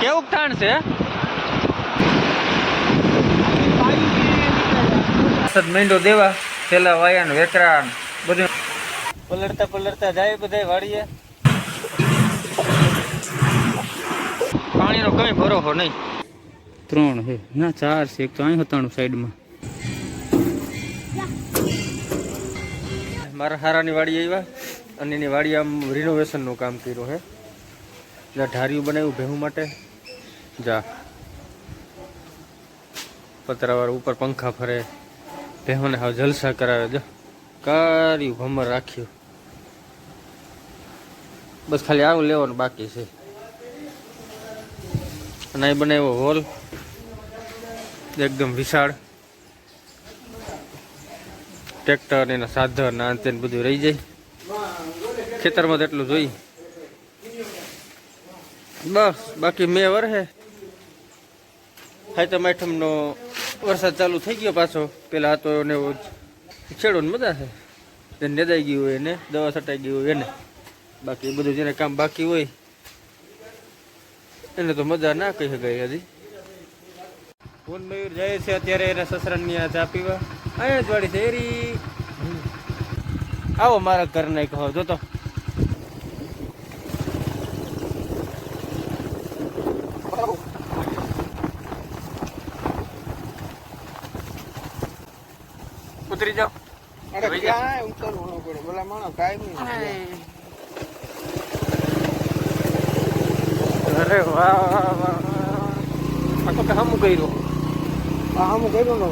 કેવું ઠાણ છે? સદ મીંડો દેવા પેલા વાયા ને વેકરા બધું. પલળતા પલળતા જાય બધા વાડીએ. પાણીનો કઈ ભરોસો નહીં. ત્રણ હે ના ચાર છે એક તો અહીં હતાણું સાઈડમાં. મારા હારાની વાડી આવ્યા અને એની વાડી આમ રિનોવેશનનું કામ કર્યું છે જ્યાં ઢારિયું બનાવ્યું ભેહું માટે. જા. પતરાવાળા ઉપર પંખા ફરે. ભેહોને હવે જલસા કરાવે. જો. કાર્યું ભમર રાખ્યું. બસ ખાલી આવું લેવાનું બાકી છે. અને અહીં બનાવ્યો હોલ. એકદમ વિશાળ. ટ્રેક્ટર એના સાધન આ બધું રહી જાય. ખેતરમાં તો એટલું જોઈ. બસ બાકી મેં વરહે. હાઈતમ આઠમનો વરસાદ ચાલુ થઈ ગયો પાછો. પેલા તો ને છેડો ને મજા છે. તેને નેદાઈ ગયું હોય એને દવા છટાઈ ગયું હોય એને. બાકી બધું જેને કામ બાકી હોય એને તો મજા ના કહી શકાય હજી. ફોન મયુર જાય છે અત્યારે એના સસરાની આ ચા પીવા. અહીંયા જ વાળી છે એરી. આવો મારા ઘર નહીં કહો જોતો ઉતરી જાઓ. અરે ક્યાં ઉતરવું પડે. બોલા માણસ કાયમી અરે વાહ વાહ વાહ આ તો કામ કર્યું. કામ કર્યું ને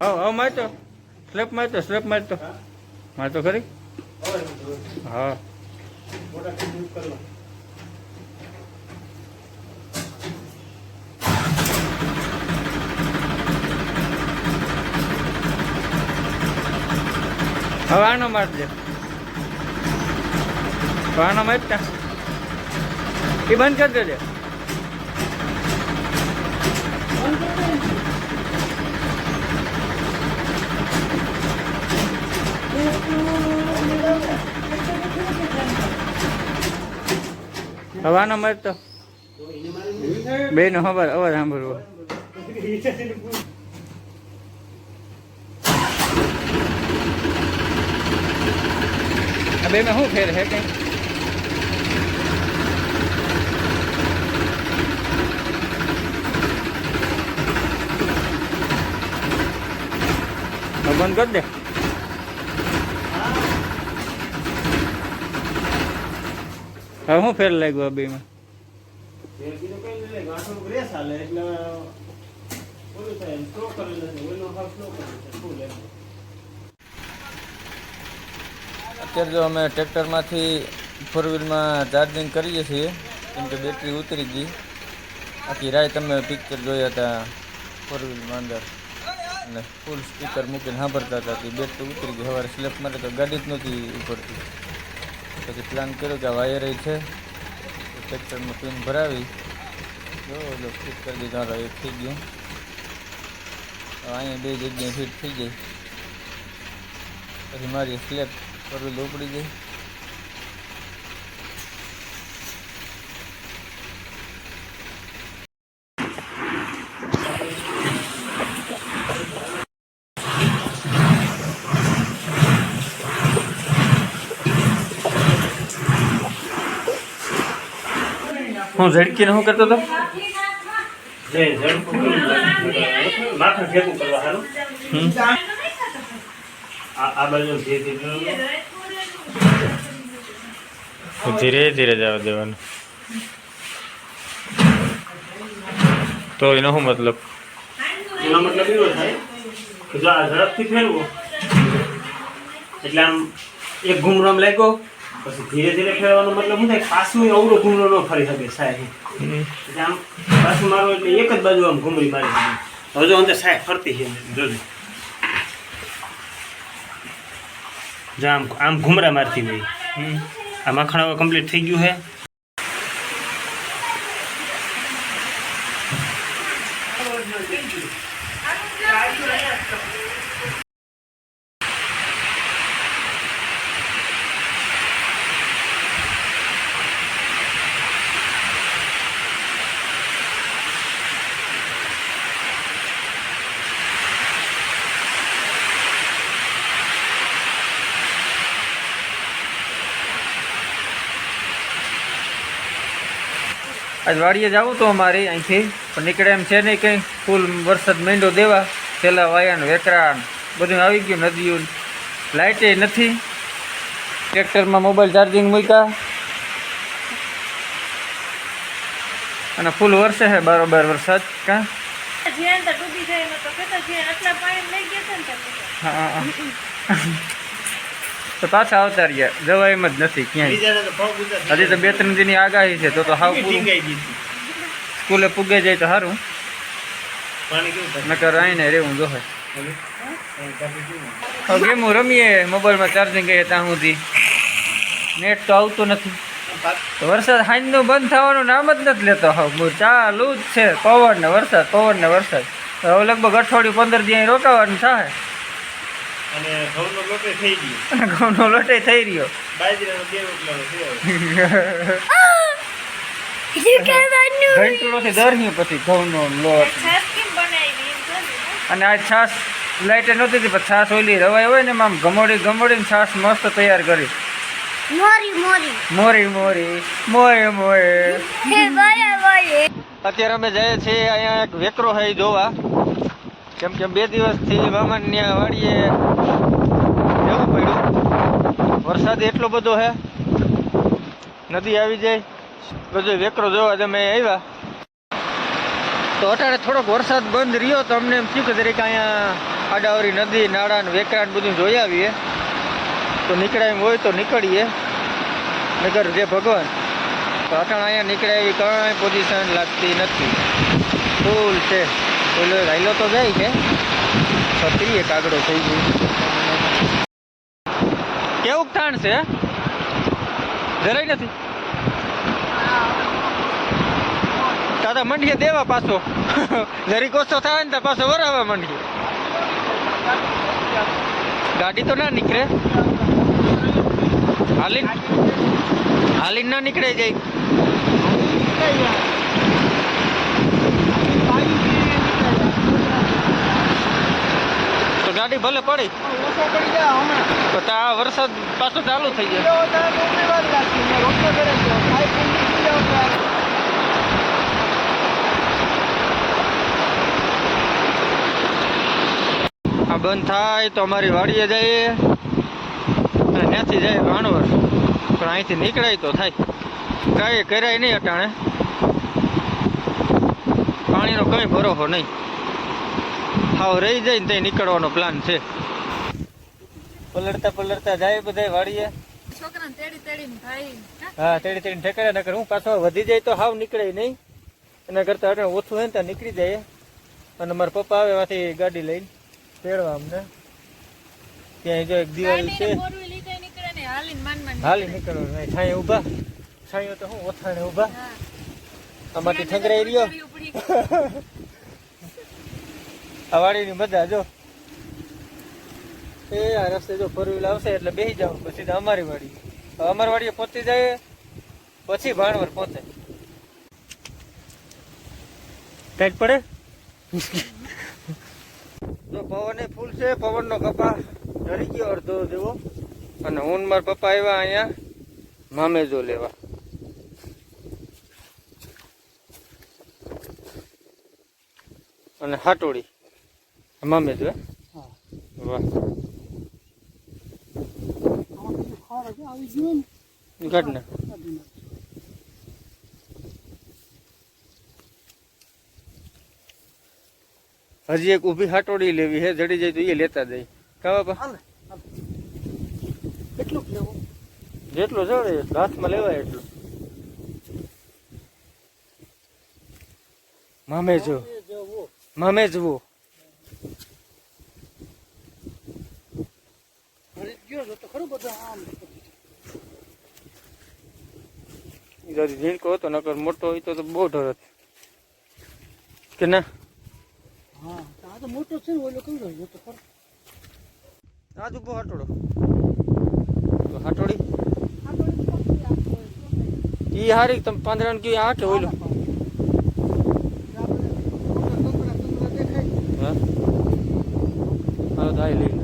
હા હા મારતો સ્લેપ મારતો સ્લેપ મારતો મારતો ખરી? હા. હવે આનો મારજે આનો મારતા એ બંધ કરી દેજે. હવાનો મરતો બે નો ખબર અવાજ સાંભળવો. બે માં શું ફેર હે કઈ બંધ કરી દે. હવે શું ફેર લાગ્યું બે માં અત્યારે જો અમે ટ્રેક્ટરમાંથી ફોર વ્હીલમાં ચાર્જિંગ કરીએ છીએ, કેમ કે બેટરી ઉતરી ગઈ. આખી રાય તમે પિક્ચર જોયા હતા ફોર વ્હીલમાં અંદર. અને ફૂલ સ્પીકર મૂકીને સાંભળતા હતા બેટરી ઉતરી ગઈ. સવારે સ્લેપ માટે તો ગાડી જ નહોતી ઉપડતી. પછી પ્લાન કર્યો કે વાયર છે. ટ્રેક્ટરમાં પિન ભરાવી. જો ફિટ કરી દીધો તો એક થઈ ગયું. અહીંયા બે જગ્યાએ ફિટ થઈ જાય પછી મારી સ્લેબ પર ઉપડી જાય હું ઝડકીને શું કરતો હતો? ધીરે ધીરે ધીરે ધીરે જવા દેવાનું. તો એનો શું મતલબ? એનો મતલબ એવો થાય કે જો આ ઝડપથી ફેરવો એટલે આમ એક ઘૂમરો આમ લાગ્યો પછી ધીરે ધીરે ફેરવાનો મતલબ શું થાય? પાછું અવળો ઘૂમરો ન ફરી શકે સાહેબ. એટલે આમ પાછું મારો એટલે એક જ બાજુ આમ ઘૂમરી મારી દીધી હવે જો અંદર સાહેબ ફરતી છે જોજો. જો આમ આમ ઘૂમરા મારતી હોય. આ માખણ હવે કમ્પ્લીટ થઈ ગયું છે. આજ વાડીએ જવું તો અમારે અહીંથી પણ નીકળે એમ છે નહીં કંઈ. ફૂલ વરસાદ માંડ્યો દેવા છેલ્લા વાયાન વેકરાન બધું આવી ગયું નદીઓ લાઇટે નથી. ટ્રેક્ટરમાં મોબાઈલ ચાર્જિંગ મૂક્યા. અને ફૂલ વરસે છે બરોબર વરસાદ કાં? જ્યાં તો ડૂબી જાય એમાં તો કહેતા જ્યાં આટલા પાણી લઈ ગયા હતા ને તમે હા હા. તો પાછા આવતા રહ્યા જવા એમ જ નથી ક્યાંય. હજી તો બે ત્રણ દિનની આગાહી છે તો તો હાવ. સ્કૂલે પૂગે જાય તો સારું? નકર આવીને રહેવું જોહે? ગેમો રમીએ મોબાઈલમાં ચાર્જિંગ ગઈએ ત્યાં સુધી. નેટ તો આવતું નથી. વરસાદ હાંજનો બંધ થવાનું નામ જ નથી લેતો હવે. ચાલુ જ છે. પવન ને વરસાદ પવન ને વરસાદ હવે લગભગ અઠવાડિયું પંદર દિવસ રોકાવાનું થાય. અને ઘઉંનો લોટે થઈ ગયો. અને ઘઉંનો લોટે થઈ રહ્યો. બાજરાનો બે રોટલાનો થયો ઘંટડોથી દર્યું પછી ઘઉંનો લોટ. છાશ કેમ બનાવી એમ જોજો, હો. અને આ છાશ લાઈટે નહોતી હતી પણ છાશ ઓલી રવાય હોય ને એમાં આમ ગમોડી ગમોડીને છાશ મસ્ત તૈયાર કરી. મોરી મોરી. મોરી મોરી બોલે બોલે અત્યારે અમે જઈએ છીએ અહીંયા એક વેકરો છે જોવા. કેમ કે બે દિવસથી મામાને વાડીએ જવું પડ્યું? વરસાદ એટલો બધો છે નદી આવી જાય. બધો વેકરો જોવા તમે આવ્યા. તો અટાણે થોડોક વરસાદ બંધ રહ્યો તો અમને એમ થયું કે દરેક અહીંયા આડાવરી નદી, નાળા ને વેકરા બધું જોઈ આવીએ. તો નીકળાય હોય તો નીકળીએ. નગર જે ભગવાન. તો અટાણ અહીંયા નીકળે એવી કાંઈ પોઝિશન લાગતી નથી. ફૂલ છે. ઓલો વાયલો તો જાય છે. છત્રીએ કાગડો થઈ ગયું. કેવું ઠાણ છે? જરાય નથી. તાતા મંડીએ દેવા પાછો. જરીક ઓછો થાય ને તો પાછો વરાવા મંડીએ ગાડી તો ના નીકળે. હાલી હાલી ના નીકળે જાય તો ગાડી ભલે પડી. તો આ વરસાદ પાછો ચાલુ થઈ જાય. આ બંધ થાય તો અમારી વાડીએ જઈએ. અને ત્યાંથી જાય ભાણવર. પણ અહીંથી નીકળાય તો થાય. કાંઈ કરાય નહીં અટાણે. પાણીનો કંઈ ભરોસો નહીં. હાવ રહી જાય ને ત્યાં નીકળવાનો પ્લાન છે. પલળતા પલળતા જાય બધા વાડીએ. હા? તેડી તેડી ઠેકાડે નકર હું પાછો વધી જાય તો હાવ નીકળે નહીં. એના કરતાં અટાણે ઓછું હોય ને ત્યાં નીકળી જાય. અને મારા પપ્પા આવે એમાંથી ગાડી લઈને તેડવા અમને. ત્યાં જો એક દિવાળી છે. હાલી નીકળો નહીં. છાંય ઊભા. છાંયો તો હું ઓથાણે ઊભા. આમાંથી ઠંગરાઈ રહ્યો. ઉડી ઉપડી ગઈ. આ વાડીની મજા જો. એ આ રસ્તે જો ફોર વ્હીલ આવશે એટલે બેસી જાવ પછી અમારી વાડી. અમારી વાડીએ પહોંચી જાય પછી ભાણવર પહોંચે ટાઈટ પડે? તો પવન ફૂલ છે પવનનો કપા ધરી ગયો અડધો જેવો. અને હું મારા પપ્પા આવ્યા અહીંયા મામેજો લેવા. અને હાટોડી. મામેજો હા વાહ આવી ગયું ને? કાઢ હજી એક ઊભી હાટોડી લેવી હે જડી જાય તો એ લેતા જાય. કા બાપા? કેટલું લેવું? જેટલું એટલું હાથમાં લેવાય એટલું. મામે જો મામે જવો ઝીણકો હતો નકર મોટો હોય તો તો બહુ હતો. કે ના? હા આ તો મોટો છે ને ઓલો કઈ રહ્યો તો ખરો આજ ઊભો હાટોડો. તો હાટોડી? ઈ હારી તમે પાંદરાને કી આ કે ઓઈલો હા હા લઈ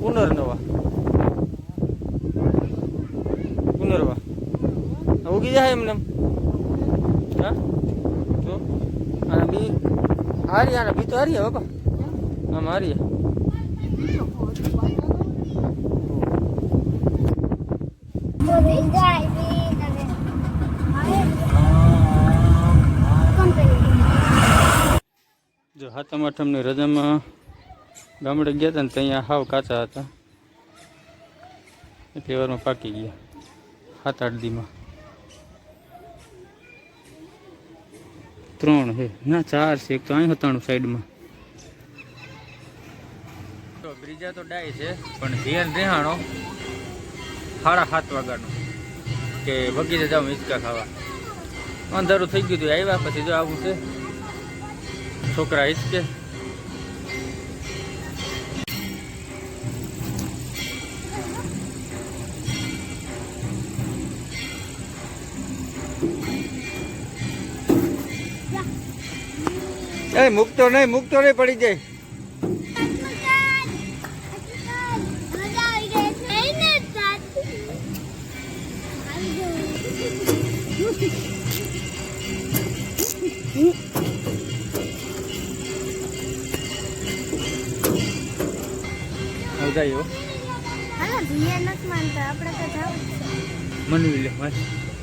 પુનર્નવા. પુનર્વા. ઉગી જાય એમને હા? તો અને બી હારી આને બી તો હારી બાપા આમ હારી. જો હાથમ આઠમની રજામાં ગામડે ગયા હતા ને ત્યાં હાવ કાચા હતા. એટલી વારમાં પાકી ગયા. સાત આઠ દીમાં. ત્રણ હે. ના, ચાર છે. એક તો અહીં હતાણું સાઈડમાં. તો બ્રિજા તો ડાય છે, પણ ધ્યાન રેહાણો સાડા સાત વાગ્યાનો કે બગીચે જાઉં હિંચકા ખાવા. અંધારું થઈ ગયું હતું આવ્યા, પછી જો આવું છે. છોકરા હિચકે. એ મૂકતો નહીં મૂકતો નહીં પડી જાય. મનવી લે મારે